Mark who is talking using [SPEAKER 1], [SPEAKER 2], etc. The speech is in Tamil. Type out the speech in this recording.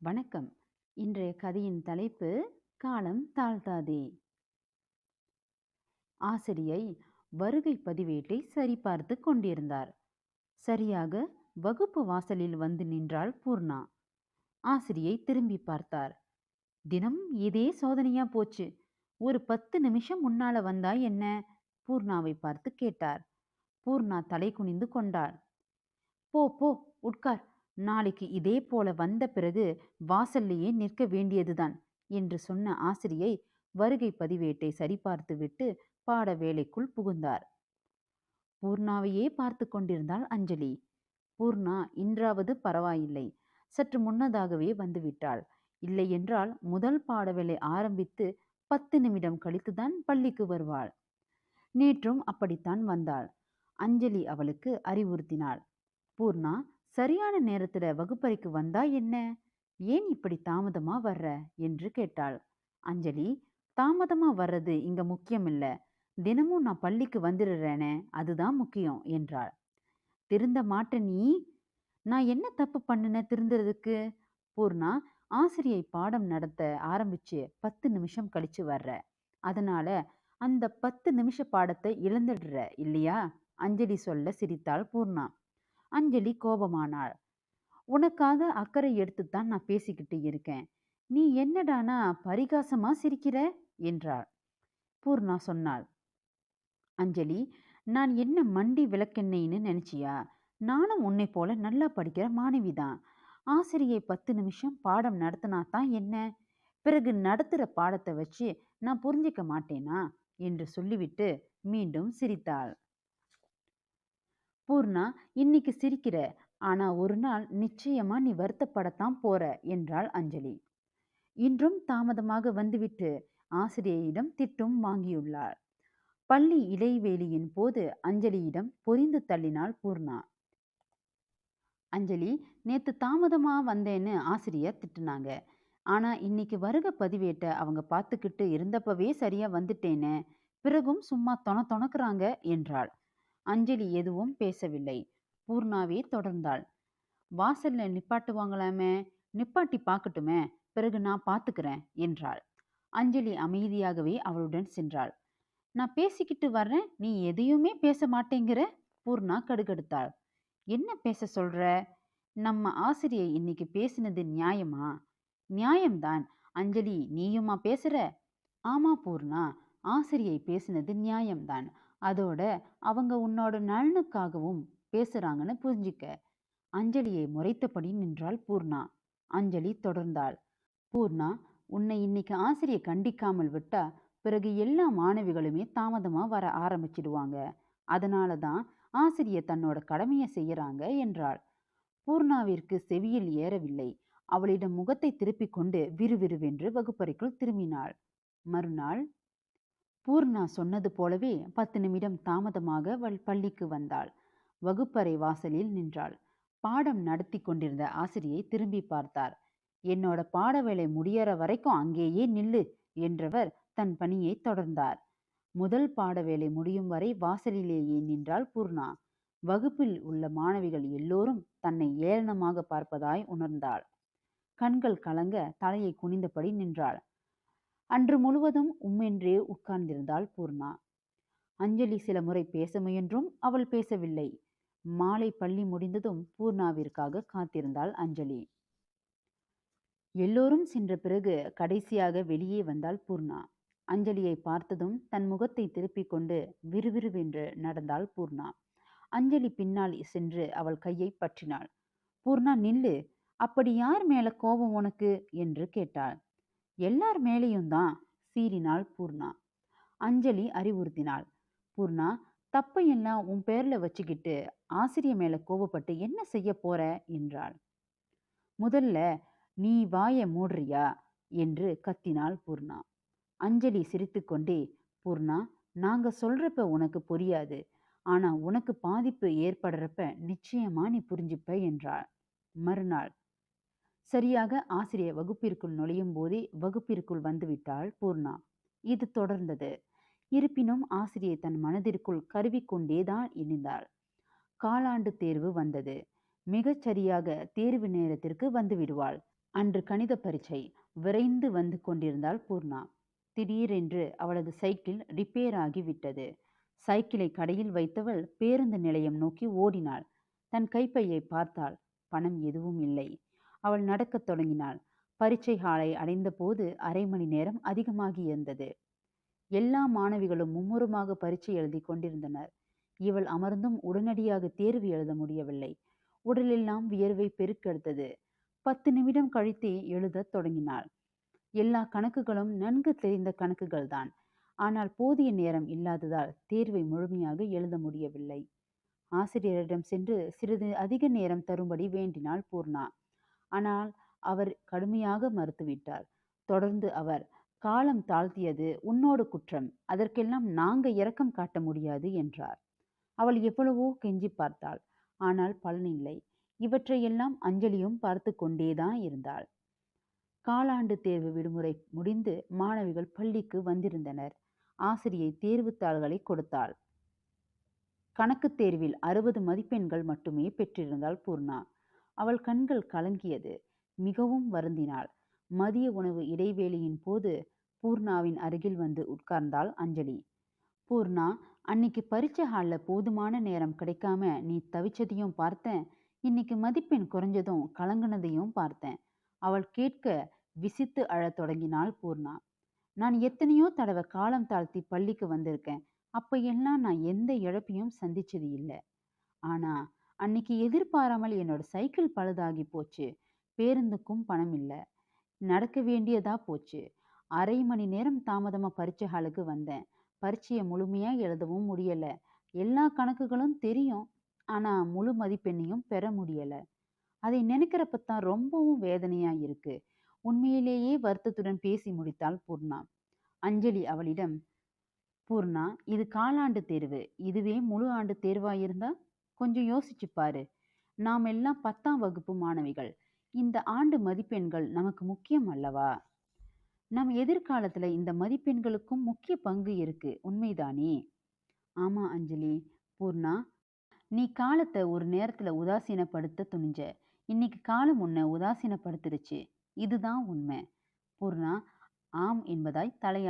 [SPEAKER 1] வணக்கம். இன்றைய கதையின் தலைப்பு காலம் தாழ்த்தாதே ஆசிரியை வருகை பதிவேட்டை சரிபார்த்து கொண்டிருந்தார். சரியாக வகுப்பு வாசலில் வந்து நின்றாள் பூர்ணா. ஆசிரியை திரும்பி பார்த்தார். தினம் இதே சோதனையா போச்சு. ஒரு பத்து நிமிஷம் முன்னால வந்தா என்ன? பூர்ணாவை பார்த்து கேட்டார். பூர்ணா தலை குனிந்து கொண்டாள். போ போ உட்கார். நாளைக்கு இதே போல வந்த பிறகு வாசல்லையே நிற்க வேண்டியதுதான் என்று சொன்ன ஆசிரியை வருகை பதிவேட்டை சரிபார்த்துவிட்டு பாட வேலைக்குள் புகுந்தார். பூர்ணாவையே பார்த்து கொண்டிருந்தாள் அஞ்சலி. பூர்ணா இன்றாவது பரவாயில்லை. சற்று முன்னதாகவே வந்துவிட்டாள். இல்லையென்றால் முதல் பாடவேளை ஆரம்பித்து பத்து நிமிடம் கழித்துதான் பள்ளிக்கு வருவாள். நேற்றும் அப்படித்தான் வந்தாள். அஞ்சலி அவளுக்கு அறிவுறுத்தினாள். பூர்ணா சரியான நேரத்துல வகுப்பறைக்கு வந்தா என்ன? ஏன் இப்படி தாமதமா வர்ற? என்று கேட்டாள். அஞ்சலி தாமதமா வர்றது இங்க முக்கியம் இல்ல தினமும் நான் பள்ளிக்கு வந்துடுறேனே அதுதான் முக்கியம் என்றாள். திருந்த மாட்ட நீ. நான் என்ன தப்பு பண்ணுன திருந்துறதுக்கு? பூர்ணா ஆசிரியை பாடம் நடத்த ஆரம்பிச்சு பத்து நிமிஷம் கழிச்சு வர்ற. அதனால அந்த பத்து நிமிஷ பாடத்தை இழந்துடுற இல்லையா? அஞ்சலி சொல்ல சிரித்தாள் பூர்ணா. அஞ்சலி கோபமானாள். உனக்காக அக்கறை எடுத்துத்தான் நான் பேசிக்கிட்டு இருக்கேன். நீ என்னடானா பரிகாசமா சிரிக்கிற? என்றாள். பூர்ணா சொன்னாள். அஞ்சலி நான் என்ன மண்டி விளக்கெண்ணெய்னு நினைச்சியா? நானும் உன்னை போல நல்லா படிக்கிற மாணவிதான் ஆசிரியை பத்து நிமிஷம் பாடம் நடத்தினா தான் என்ன? பிறகு நடத்துகிற பாடத்தை வச்சு நான் புரிஞ்சிக்க மாட்டேனா? என்று சொல்லிவிட்டு மீண்டும் சிரித்தாள். பூர்ணா இன்னைக்கு சிரிக்கிற ஆனா ஒரு நாள் நிச்சயமா நீ வருத்தப்படத்தான் போற என்றாள் அஞ்சலி. இன்றும் தாமதமாக வந்துவிட்டு ஆசிரியையிடம் திட்டும் வாங்கியுள்ளாள். பள்ளி இடைவேளியின் போது அஞ்சலியிடம் பொரிந்து தள்ளினாள் பூர்ணா. அஞ்சலி நேத்து தாமதமா வந்தேன்னு ஆசிரியர் திட்டுனாங்க. ஆனா இன்னைக்கு வருக பதிவேட்ட அவங்க பார்த்துக்கிட்டு இருந்தப்பவே சரியா வந்துட்டேனே. பிறகும் சும்மா தொண தொணக்குறாங்க என்றாள். அஞ்சலி எதுவும் பேசவில்லை. பூர்ணாவே தொடர்ந்தாள். வாசல்ல நிப்பாட்டுவாங்களாமே? நிப்பாட்டி பார்க்கட்டுமே பிறகு நான் பார்த்துக்கிறேன் என்றாள். அஞ்சலி அமைதியாகவே அவளுடன் சென்றாள். நான் பேசிக்கிட்டு வர்றேன். நீ எதையுமே பேச மாட்டேங்கிற? பூர்ணா கடுகடுத்தாள். என்ன பேச சொல்ற? நம்ம ஆசிரியை இன்னைக்கு பேசினது நியாயமா? நியாயம்தான். அஞ்சலி நீயுமா பேசுற? ஆமா பூர்ணா. ஆசிரியை பேசினது நியாயம்தான். அதோட அவங்க உன்னோட நலனுக்காகவும் பேசுறாங்கன்னு புரிஞ்சுக்க. அஞ்சலியை முறைத்தபடி நின்றாள் பூர்ணா. அஞ்சலி தொடர்ந்தாள். பூர்ணா உன்னை இன்னைக்கு ஆசிரியை கண்டிக்காமல் விட்டா பிறகு எல்லா மாணவிகளுமே தாமதமா வர ஆரம்பிச்சிடுவாங்க. அதனால தான் ஆசிரியர் தன்னோட கடமையை செய்யறாங்க என்றாள். பூர்ணாவிற்கு செவியில் ஏறவில்லை. அவளிடம் முகத்தை திருப்பிக் கொண்டு விறுவிறுவென்று வகுப்பறைக்குள் திரும்பினாள். மறுநாள் பூர்ணா சொன்னது போலவே பத்து நிமிடம் தாமதமாக அவள் பள்ளிக்கு வந்தாள். வகுப்பறை வாசலில் நின்றாள். பாடம் நடத்தி கொண்டிருந்த ஆசிரியை திரும்பி பார்த்தார். என்னோட பாட வேலை முடியற வரைக்கும் அங்கேயே நில்லு என்றவர் தன் பணியை தொடர்ந்தார். முதல் பாட வேலை முடியும் வரை வாசலிலேயே நின்றாள் பூர்ணா. வகுப்பில் உள்ள மாணவிகள் எல்லோரும் தன்னை ஏளனமாக பார்ப்பதாய் உணர்ந்தாள். கண்கள் கலங்க தலையை குனிந்தபடி நின்றாள். அன்று முழுவதும் உம்மென்றே உட்கார்ந்திருந்தாள் பூர்ணா. அஞ்சலி சில முறை பேச முயன்றும் அவள் பேசவில்லை. மாலை பள்ளி முடிந்ததும் பூர்ணாவிற்காக காத்திருந்தாள் அஞ்சலி. எல்லோரும் சென்ற பிறகு கடைசியாக வெளியே வந்தாள் பூர்ணா. அஞ்சலியை பார்த்ததும் தன் முகத்தை திருப்பிக் கொண்டு விறுவிறுவென்று நடந்தாள் பூர்ணா. அஞ்சலி பின்னால் சென்று அவள் கையை பற்றினாள். பூர்ணா நில்லு. அப்படி யார் மேல கோபம் உனக்கு? என்று கேட்டாள். எல்லார் மேலேயும் தான் சீறினாள் பூர்ணா. அஞ்சலி அறிவுறுத்தினாள். பூர்ணா தப்பையெல்லாம் உன் பேர்ல வச்சுக்கிட்டு ஆசிரியர் மேல கோபப்பட்டு என்ன செய்ய போற? என்றாள். முதல்ல நீ வாய மூடுறியா? என்று கத்தினாள் பூர்ணா. அஞ்சலி சிரித்துக்கொண்டே பூர்ணா நாங்க சொல்றப்ப உனக்கு புரியாது. ஆனா உனக்கு பாதிப்பு ஏற்படுறப்ப நிச்சயமா நீ புரிஞ்சுப்ப என்றாள். மறுநாள் சரியாக ஆசிரியர் வகுப்பிற்குள் நுழையும் போதே வகுப்பிற்குள் வந்துவிட்டாள் பூர்ணா. இது தொடர்ந்தது. இருப்பினும் ஆசிரியை தன் மனதிற்குள் கருவிக்கொண்டேதான் இணைந்தாள். காலாண்டு தேர்வு வந்தது. மிகச் சரியாக தேர்வு நேரத்திற்கு வந்துவிடுவாள் அன்று கணித பரீட்சை விரைந்து வந்து கொண்டிருந்தாள் பூர்ணா. திடீரென்று அவளது சைக்கிள் ரிப்பேர் ஆகிவிட்டது சைக்கிளை கடையில் வைத்தவள் பேருந்து நிலையம் நோக்கி ஓடினாள். தன் கைப்பையை பார்த்தாள். பணம் எதுவும் இல்லை. அவள் நடக்கத் தொடங்கினாள். பரீட்சை ஹாலை அடைந்தபோது அரை மணி நேரம் அதிகமாகி இருந்தது. எல்லா மாணவிகளும் மும்முரமாக பரீட்சை எழுதி கொண்டிருந்தனர். இவள் அமர்ந்தும் உடனடியாக தேர்வு எழுத முடியவில்லை. உடலெல்லாம் வியர்வை பெருக்கெடுத்தது. பத்து நிமிடம் கழித்து எழுதத் தொடங்கினாள். எல்லா கணக்குகளும் நன்கு தெரிந்த கணக்குகள்தான். ஆனால் போதிய நேரம் இல்லாததால் தேர்வை முழுமையாக எழுத முடியவில்லை. ஆசிரியரிடம் சென்று சிறிது அதிக நேரம் தரும்படி வேண்டினாள் பூர்ணா. ஆனால் அவர் கடுமையாக மறுத்துவிட்டார். தொடர்ந்து அவர் காலம் தாழ்த்தியது உன்னோடு குற்றம் அதற்கெல்லாம் நாங்க இரக்கம் காட்ட முடியாது என்றார். அவள் எவ்வளவோ கெஞ்சி பார்த்தாள். ஆனால் பலனில்லை. இவற்றையெல்லாம் அஞ்சலியும் பார்த்து கொண்டேதான் இருந்தாள். காலாண்டு தேர்வு விடுமுறை முடிந்து மாணவிகள் பள்ளிக்கு வந்திருந்தனர். ஆசிரியை தேர்வுத் தாள்களை கொடுத்தாள். கணக்குத் தேர்வில் அறுபது மதிப்பெண்கள் மட்டுமே பெற்றிருந்தாள் பூர்ணா. அவள் கண்கள் கலங்கியது. மிகவும் வருந்தினாள். மதிய உணவு இடைவேளையின் போது பூர்ணாவின் அருகில் வந்து உட்கார்ந்தாள் அஞ்சலி. பூர்ணா அன்னைக்கு பரீட்சை ஹாலில் போதுமான நேரம் கிடைக்காம நீ தவிச்சதையும் பார்த்தேன். இன்னைக்கு மதிப்பெண் குறைஞ்சதும் கலங்கினதையும் பார்த்தேன். அவள் கேட்க விசித்து அழத் தொடங்கினாள் பூர்ணா. நான் எத்தனையோ தடவை காலம் தாழ்த்தி பள்ளிக்கு வந்திருக்கேன். அப்ப எல்லாம் நான் எந்த இழப்பையும் சந்திச்சது இல்லை. ஆனா அன்னைக்கு எதிர்பாராமல் என்னோட சைக்கிள் பழுதாகி போச்சு. பேருந்துக்கும் பணம் இல்லை. நடக்க வேண்டியதா போச்சு. அரை மணி நேரம் தாமதமா பரீட்சை ஹாலுக்கு வந்தேன். பரீட்சையை முழுமையா எழுதவும் முடியல. எல்லா கணக்குகளும் தெரியும். ஆனா முழு மதிப்பெண்ணையும் பெற முடியல. அதை நினைக்கிறப்ப தான் ரொம்பவும் வேதனையா இருக்கு. உண்மையிலேயே வருத்தத்துடன் பேசி முடித்தாள் பூர்ணா. அஞ்சலி அவளிடம் பூர்ணா இது காலாண்டு தேர்வு. இதுவே முழு ஆண்டு தேர்வாயிருந்தா? கொஞ்சம் யோசிச்சு பாரு. நாம் எல்லாம் பத்தாம் வகுப்பு மாணவிகள். இந்த ஆண்டு மதிப்பெண்கள் நமக்கு முக்கியம் அல்லவா? நம் எதிர்காலத்துல இந்த மதிப்பெண்களுக்கும் முக்கிய பங்கு இருக்கு. உண்மைதானே? ஆமா அஞ்சலி. பூர்ணா நீ காலத்தை ஒரு நேரத்துல உதாசீனப்படுத்த துணிஞ்ச. இன்னைக்கு காலம் உன்னை உதாசீனப்படுத்திருச்சு இதுதான் உண்மை. பூர்ணா ஆம் என்பதாய் தலையா